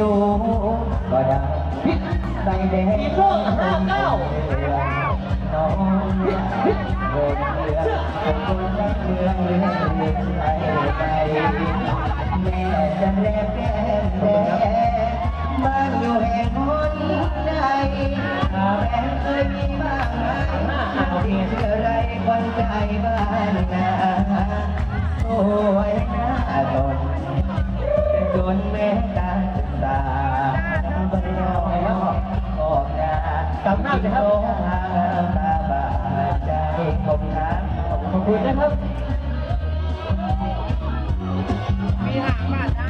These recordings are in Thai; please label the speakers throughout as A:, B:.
A: อวก็ได้ใส่แดง
B: ทีมร่วมห้าเก้า
A: น้องเรือเรือเรือคนรักเมืองเรือเรือไทยไทยแม่จะแลกแก้มแดงบ้านอยู่แห่งหนใดแม่เคยมีบ้างไหมที่เชื่อไรคนใจบ้านนาโอ้ยนาตน ครับตาบาใจคมทางขอบคุณนะครับ
C: มีหางบาดได้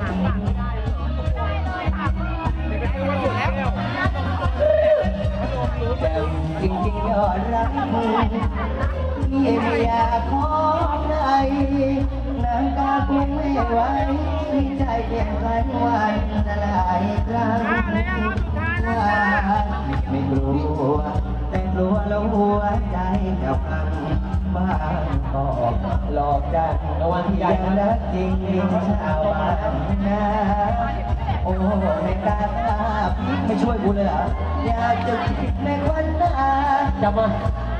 C: หางบาดไม่ได้เดี๋ยวไปซื้อวัตถุแล้ว
A: แต่จริงๆยอดรักที่ไม่อยากขอใครน้ำตาคงไม่ไหวที่ใจเพียงครั้งวันละลายครั้ง วัวใจจะพังบ้างก็หลอกกัน
B: รางวัลที่ใหญ่นะ
A: รักจริงชาวบ้านนาโอ้ในตาภาพี่ไม่ช่วยกูเลยเหรออยากจะคิดในควันตา
B: จับมา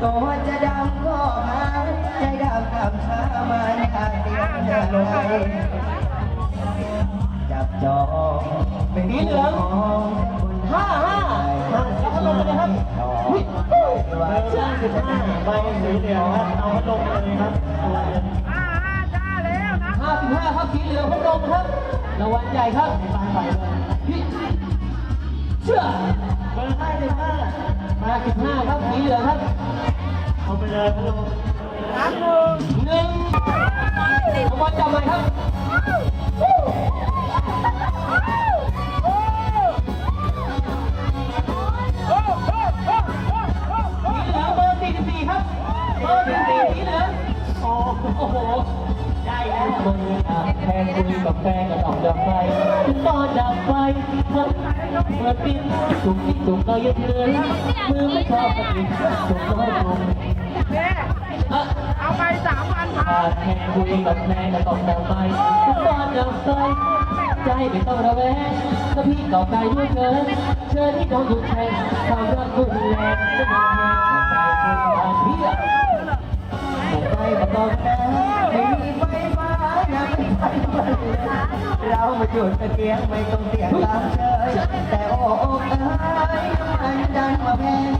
A: ตัวจะดำก็หาใจดำกับช้ามาหน้าเตียงเดินจับจองเป็น
B: สีเหลืองห้าห้าแล้วก็ลงไปเลยครับ
A: ว่าจะชนะ
D: ใบสีเหลืองครับเอาพัดลมเลยครับตัวเย็น
C: อ่าจ้าแล้วนะ
B: ห้าสิบห้าครับสีเหลืองพัดลมครับรางวัลใหญ่ครับ
D: ตายไปเลย
B: พี่เชื่อ
D: เบอร์ห้าสิบห้า
B: ห้าสิบห้าครับสีเหลืองครับ
D: เอาไปเลยพัดลม
C: น้ำหนึ่ง
B: หนึ่งรางวัลจับใหม่ครับ
D: แฟ
B: นก็ต้องดับไฟถึงตอนดับไฟเมื่อเมื่อปิ้นสุกที่สุกก็ยึดเงินมือไม่ชอบก็กินสุกน้อยลง
C: เอาไปสามพันพา
B: ขาดแทนคุยกับแฟนก็ต้องดับไฟถึงตอนดับไฟใจไม่ต้องระแวงก็พี่เก่าไกลด้วยเกินเชิญที่น้องหยุดแทงความรักรุนแรงก็มาแทงใจคุณอาเพีย
A: ใจมาบอกนะไม่ เรามาจุดตะเกียงไม่ต้องเสียงตามเชยแต่โอ้โอ้เอ้ยมันดันมาแพง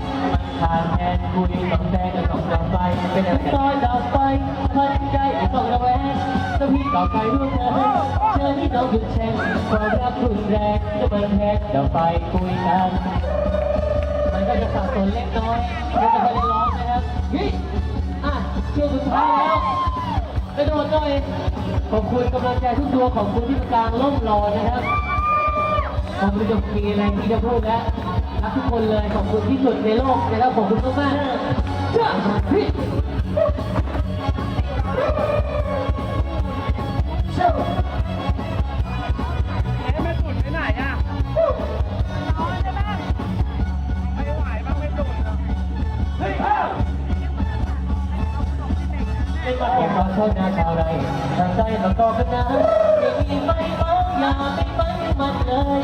B: ทางแทนคุยกับแฟนก็ต้องดับไฟเป็นอะไรตอนดับไฟพันใจไม่ต้องระแวงถ้าพี่เก่าไกลด้เกินเชิญที่น้องหยุดแทงความรักรุนแรงก็มาแทงดับไฟคุยกันมันก็จะสับสนเล็กน้อยไม่จะไปร้องนะครับเฮ้ยอะช่วงสุดท้ายแล้ว กระโดดหน่อยขอบคุณกำลังใจทุกดวงของคุณที่กลางร่มรอนะครับผมไม่ต้องมีอะไรที่จะพูดแล้วรักทุกคนเลยขอบคุณที่สุดในโลกนะครับขอบคุณมากมากๆ
C: ตร
B: ข
D: เก็
B: อบนะชาวไรทางใจมาก็กันนะไม่มีไฟเมาอย่าไปไปมันเลย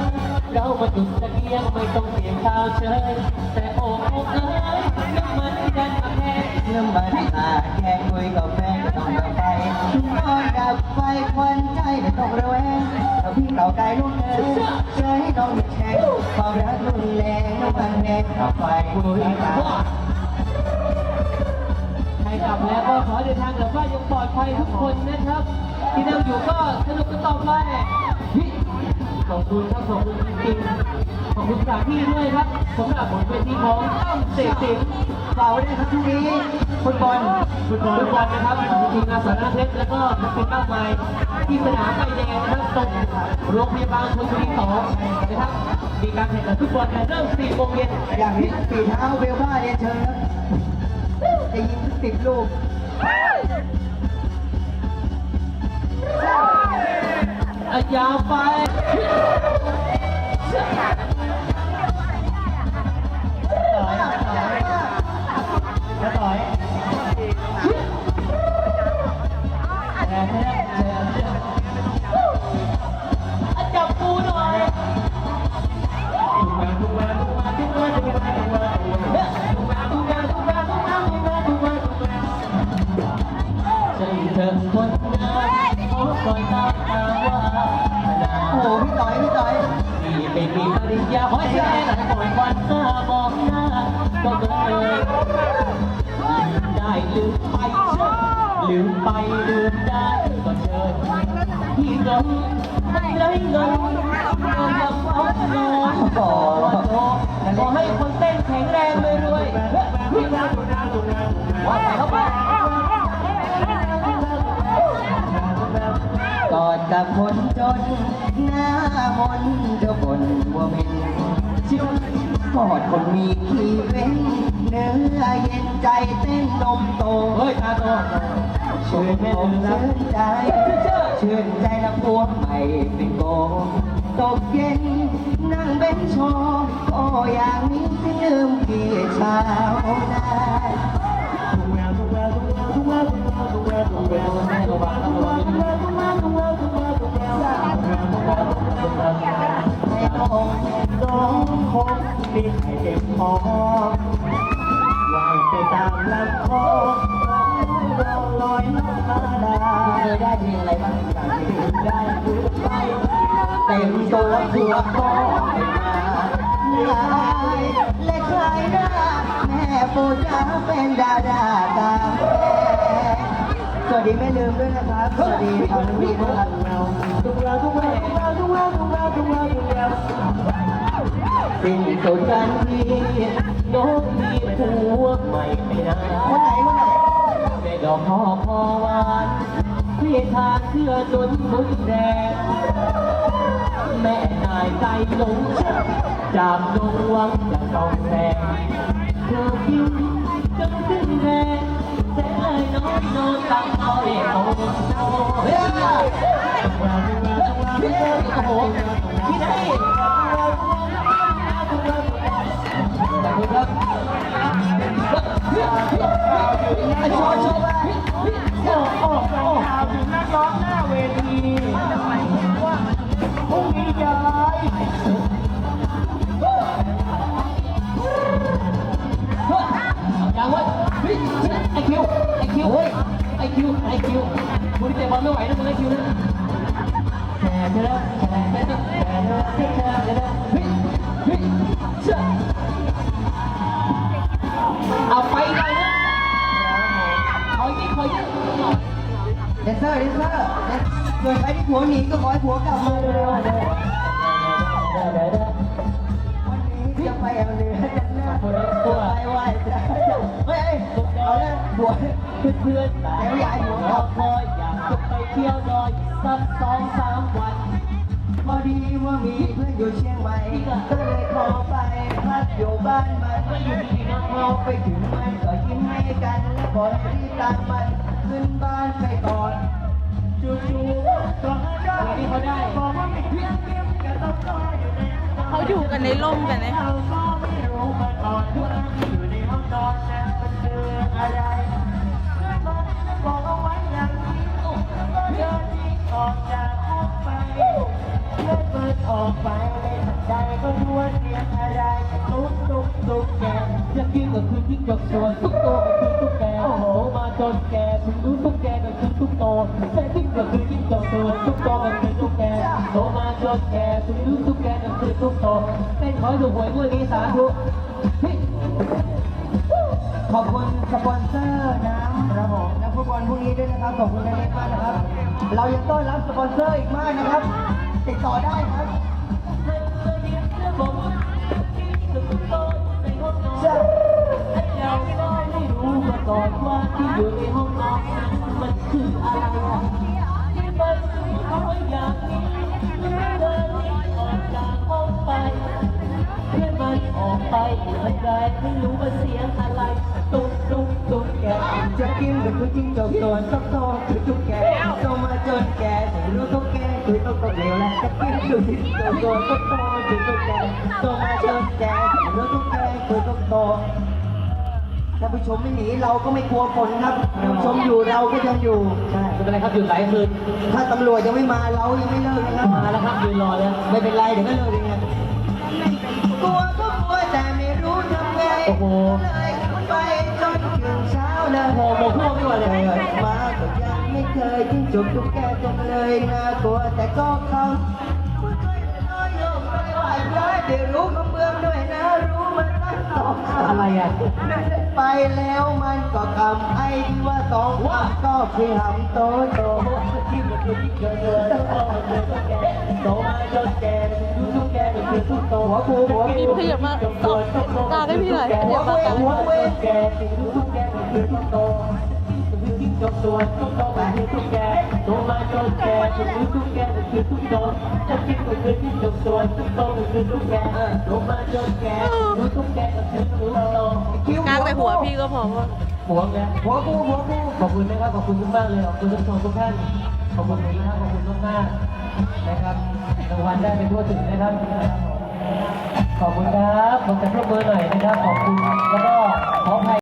B: เรามาจุดตะเกียงไม่ต้องเสียงข่าวเชยแต่โอ้โอ้เอ้ยน้ำมันดันมาแพ้
A: น้ำมันขาแค่คุยกับแฟนก็ต้องดับไฟนอนดับไฟควันใจไม่ต้องระแวงถ้าพี่เก่าไกลลูกเอ๋ยเจอให้น้องหยุดแช่งความรักรุนแรงน้ำมันแดงดับไฟคุยกัน
B: เดินทางกลับบ้านย่างปลอดภัยทุกคนนะครับ ที่นั่งอยู่ก็สนุกกันต่อไปเฮ้ยขอบคุณครับขอบคุณจริงๆขอบคุณสถานที่ด้วยครับสำหรับบนเวทีของต้องเสกสิง
A: เสาร์นี้ครับพรุ่งนี้ฟุตบอล
B: ฟุตบอลฟุตบอลนะครับทีมงานสารเพชรแล้วก็เป็นมากมายที่สนามไฟแดงนะครับตรงโรงพยาบาลชลบุรีสองนะครับมีการแข่งขันฟุตบอลกันเริ่ม4โมงเย็น
A: อยากเห็นฝีเท้าเบลบ้าเรียนเชิญครับจะยิงสิบลูก
B: อย่าไป นคนงานขอก่อนตามมาว่า
A: โอ้พี่ต่อยพี่ต่อย
B: ที่ไม่มีปริญญาขอแค่ไหนก่อนวันหน้าบอกหน้าก็เคยได้ลืมไปเชิญลืมไปลืมได้ก็เชิญที่เงินไมันไรเงินเงินกับเอา
A: กับคนจนหน้ามนต์เจ้าบนบัวมินชิวกอดคนมีขี้เว้นเนื้อเย็นใจเต้นนมโต
B: เฮ้ยตาโต
A: ชื่นอกชื่นใจชื่นใจละพวงไม่เป็นโกตกเย็นนั่งเบนโชว์โอ้อย่างนี้ที่ลืมพี่เช้าได้
B: แตั
A: วทั่วก็ไม่มาลายและใครหน้าแม่ปู่จ๋าเป็นดาราตาแม่สวัสดีไม่ลืมด้วยนะครับสวัสดีทางนี้นะครับ
D: ทุกเราทุกเราทุกเราทุกเราทุกเราทุกเราทุกเรา
A: สิ้นสุดกันที
B: น้องมีผัวใหม่ไม่นาน
A: คนไหนคนไหน
B: แม่ดอกคอคอวานพี่ทาเสื้อจนมุนแดงแม่นายใจหลงจากดง วังจะต้องแดงเธอกินจนสิ้นแรงแต่เลยน้องโดนตังเอา เฮ้
A: ย
B: ไอคิ
D: ว
B: ไอคิวเฮ้ยไอคิวไอคิวคุณเตะบอลไม่ไหวนะมึงไอคิวนะแฉเธอแฉเธอแฉเธอแฉเธอแฉเธอเฮ้ยเฮ้ยเชื่อเอาไปหน่อยนะคอยยิงคอยยิง
A: เดนเซอร์เดนเซอร์เกิดไปที่ผัวหนีก็ขอให้ผัวกลับมาเร็วๆวันนี้จะไปเอาเรือ วเลยผัว
B: เพื่อนแต่อยากรอคอยอยากจะไปเที่ยวดอยสักสองสามวัน
A: พอดีว่ามีเพื่อนอยู่เชียงใหม่ก็เลยขอไปพักอยู่บ้านมันก็อยู่ที่นั่นพอไปถึงมันก็ยิ้มให้กันและบอกให้รีบตามมันขึ้นบ้านไปก่อน
D: จู่ๆก็ได้
B: เขาได้
D: บอกว่าไม่เที่ยงเที่ยงก็ต้องรออยู่ใน
C: เขาอยู่กันในร่มกันนะ
D: เราก็ไม่อนว่าอยู่ในห้องอะไรเพื่อนมันบอกเอาไว้อย่างนี้เดินหนีออกจากห้องไปเพื่อนเปิดออกไปในทันใดก็รู้ว่าเสียงอะไรตุ๊กตุ๊กตุ๊กแก
B: อยากกินก็คือจิ้งจกส่วนทุกโตก็คือตุ๊กแกโอ้โหมาจนแกถึงรู้ตุ๊กแกก็คือตุ๊กโตแต่จิ้งก็คือจิ้งจกส่วนทุกโตก็คือตุ๊กแกโตมาจนแกถึงรู้ตุ๊กแกก็คือตุ๊กโตเต้นขอให้ถูกหวยงวดนี้สาธุเฮ้ย
A: ขอบคุณสปอนเซอร์น้ำครับผมนักฟุตบอลพวกนี้ด้วยนะครับ ขอบคุณนายเล็กมากนะครับ เรายังต้อนรับสปอนเซอร์อีกมากนะครับ ติดต่อได้ครับ
B: ก่อนว่าที่อยู่ในห้องนอนมันคืออะไรที่มันเอาไว้อย่างนี้ ออกไปมันได้ไม่รู้ว่าเสียงอะไร ตุ๊กตุ๊กตุ๊กแก
A: จะกินก็คือจิ้งจกตัวตุ๊กโตคือตุ๊กแกโตมาจนแกถึงรู้ตุ๊กแกคือตุ๊กตกเหลวแล้วจะกินคือจิ้งจกตัวตุ๊กโตคือตุ๊กแกโตมาจนแกถึงรู้ตุ๊กแกคือตุ๊กโตถ้าผู้ชมไม่หนีเราก็ไม่กลัวฝนครับถ้าผู้ชมอยู่เราก็ยังอยู่
B: ใช่ไม่เป็นไรครับอยู่หลายคืน
A: ถ้าตำรวจยังไม่มาเรายังไม่เลิกนะครับ
B: มาแล้วครับยืนรอแล้ว
A: ไม่เป็นไรเดี๋ยวก็เลิกเอง
B: โอ้โห
A: ไปจนถึงเช้าเลย
B: โอ้โหมโหไม่ไหวเลย
A: มาก็ยังไม่เคยจิ้งจกตุ๊กแกจังเลยน่ากลัวแต่ก็เขาเดี๋ยวรู้เขเมืองด้วยนะรู้มันตั้งสอง
B: อะไรอะ
A: ไปแล้วมันก็คำไอ้ที่ว่าสองคำก็คือหำโตโต
B: ที่มันคือที่เกิดเกิดเกิดต้องแก่โตมาจนแก่
E: พี่
A: กู
E: ขยับมาตอบตาให้พี่หน่อยขยับมาตา
B: หัวเว้นแก่สิ่งดูทุกแก่ก็คือทุกโตคือที่จบตัวทุกตก็คือทุกแก่โตมาจนแก่ดูทุกแก่ก็คือทุกโตจะคิดก็คือที่จบตัวทุกตก็คือทุกแก่ตมาจนแก่ดูทุกแก่ก็คือทุกโต
E: กางแต่หัวพี่ก็พอว่า
B: หัวไงหัวกูหัวกูขอบคุณนะครับขอบคุณมากๆเลยขอบคุณทุกท่านขอบคุณทุกท่านขอบคุณมาก นะครับรางวัลได้ไปทั่วถึงนะครับ ขอบคุณครับขอบคุณปรบมือหน่อยนะครับ ขอบคุณ แล้วก็